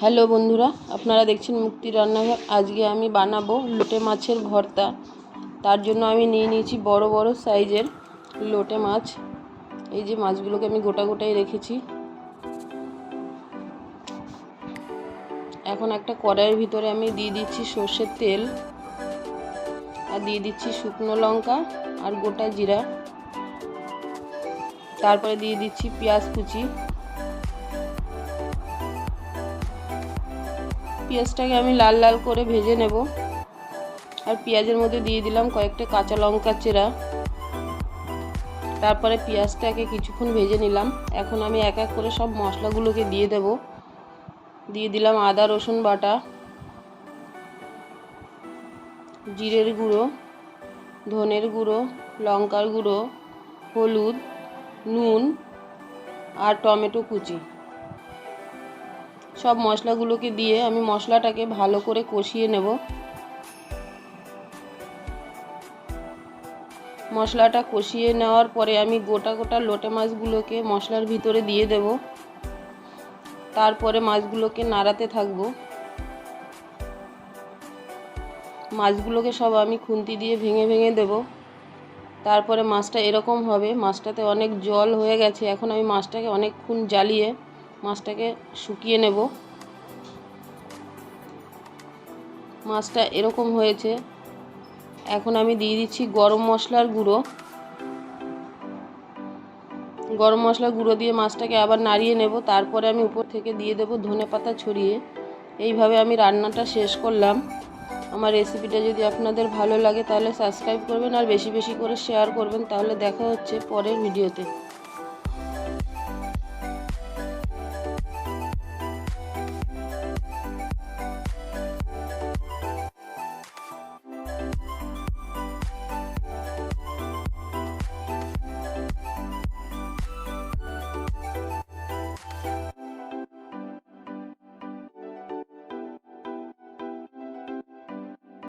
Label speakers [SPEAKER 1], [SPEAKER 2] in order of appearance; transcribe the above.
[SPEAKER 1] Hello বন্ধুরা, আপনারা দেখছেন মুক্তি রান্নাঘর। আজকে আমি বানাবো লোটে মাছের ভর্তা। তার জন্য আমি নিয়ে নিয়েছি বড় বড় সাইজের লোটে মাছ। এই যে মাছগুলোকে আমি গোটা গোটাই রেখেছি। এখন একটা কড়াইয়ের ভিতরে আমি দিয়ে দিচ্ছি সর্ষের তেল আর দিয়ে দিচ্ছি শুকনো লঙ্কা আর গোটা জিরা। তারপরে দিয়ে দিচ্ছি পেঁয়াজ কুচি। পেঁয়াজটাকে আমি লাল লাল করে ভেজে নেব। আর পেঁয়াজের মধ্যে দিয়ে দিলাম কয়েকটা কাঁচা লঙ্কা চেরা। তারপরে পেঁয়াজটাকে কিছুক্ষণ ভেজে নিলাম। এখন আমি এক এক করে সব মশলাগুলোকে দিয়ে দেব। দিয়ে দিলাম আদা, রসুন বাটা, জিরের গুঁড়ো, ধনের গুঁড়ো, লঙ্কার গুঁড়ো, হলুদ, নুন আর টমেটো কুচি। সব মশলাগুলোকে দিয়ে আমি মশলাটাকে ভালো করে কষিয়ে নেব। মশলাটা কষিয়ে নেওয়ার পরে আমি গোটা গোটা লোটে মাছগুলোকে মশলার ভিতরে দিয়ে দেব। তারপরে মাছগুলোকে নাড়াতে থাকব। মাছগুলোকে সব আমি খুন্তি দিয়ে ভেঙে ভেঙে দেব। তারপরে মাছটা এরকম হবে, মাছটাতে অনেক জল হয়ে গেছে, এখন আমি মাছটাকে অনেকক্ষণ জ্বালিয়ে মাছটাকে শুকিয়ে নেব। মাছটা এরকম হয়েছে। এখন আমি দিয়ে দিচ্ছি গরম মশলার গুঁড়ো। গরম মশলার গুঁড়ো দিয়ে মাছটাকে আবার নাড়িয়ে নেব। তারপরে আমি উপর থেকে দিয়ে দেব ধনে পাতা ছড়িয়ে। এইভাবে আমি রান্নাটা শেষ করলাম। আমার রেসিপিটা যদি আপনাদের ভালো লাগে তাহলে সাবস্ক্রাইব করবেন আর বেশি বেশি করে শেয়ার করবেন। তাহলে দেখা হচ্ছে পরের ভিডিওতে।